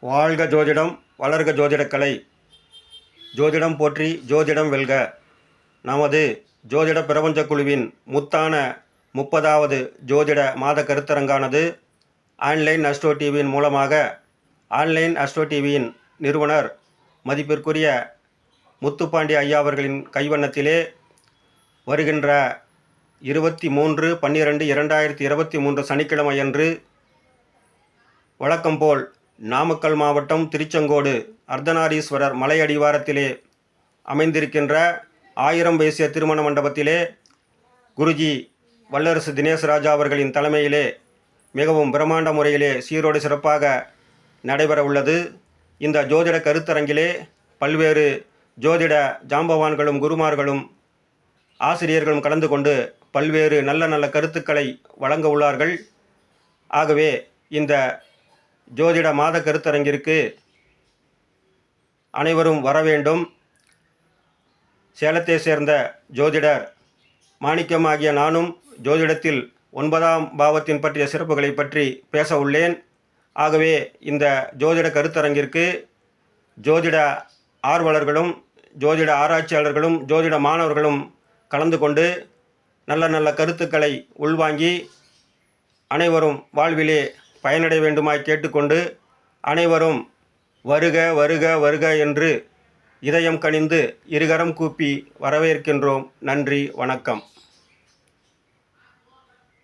வாழ்க ஜோதிடம் வளர்க ஜோதிடக்கலை ஜோதிடம் போற்றி ஜோதிடம் வெல்க. நமது ஜோதிட பிரபஞ்ச குழுவின் முத்தான முப்பதாவது ஜோதிட மாத கருத்தரங்கானது ஆன்லைன் அஸ்ட்ரோ டிவியின் மூலமாக ஆன்லைன் அஸ்ட்ரோ டிவியின் நிறுவனர் மதிப்பிற்குரிய முத்துப்பாண்டி ஐயா அவர்களின் கைவண்ணத்திலே வருகின்ற இருபத்தி மூன்று பன்னிரெண்டு இரண்டாயிரத்தி இருபத்தி மூன்று சனிக்கிழமையன்று வழக்கம் போல் நாமக்கல் மாவட்டம் திருச்செங்கோடு அர்த்தநாரீஸ்வரர் மலையடிவாரத்திலே அமைந்திருக்கின்ற ஆயிரம் வயசிய திருமண மண்டபத்திலே குருஜி வல்லரசு தினேசராஜா அவர்களின் தலைமையிலே மிகவும் பிரம்மாண்ட முறையிலே சீரோடு சிறப்பாக நடைபெற உள்ளது. இந்த ஜோதிட கருத்தரங்கிலே பல்வேறு ஜோதிட ஜாம்பவான்களும் குருமார்களும் ஆசிரியர்களும் கலந்து கொண்டு பல்வேறு நல்ல நல்ல கருத்துக்களை வழங்க உள்ளார்கள். ஆகவே இந்த ஜோதிட மாத கருத்தரங்கிற்கு அனைவரும் வர வேண்டும். சேலத்தை சேர்ந்த ஜோதிடர் மாணிக்கம் ஆகிய நானும் ஜோதிடத்தில் ஒன்பதாம் பாவத்தின் பற்றிய சிறப்புகளை பற்றி பேச உள்ளேன். ஆகவே இந்த ஜோதிட கருத்தரங்கிற்கு ஜோதிட ஆர்வலர்களும் ஜோதிட ஆராய்ச்சியாளர்களும் ஜோதிட மாணவர்களும் கலந்து கொண்டு நல்ல நல்ல கருத்துக்களை உள்வாங்கி அனைவரும் வாழ்விலே பயனடைய வேண்டுமாய் கேட்டுக்கொண்டு அனைவரும் வருக வருக வருக என்று இதயம் கனிந்து இருகரம் கூப்பி வரவேற்கின்றோம். நன்றி வணக்கம்.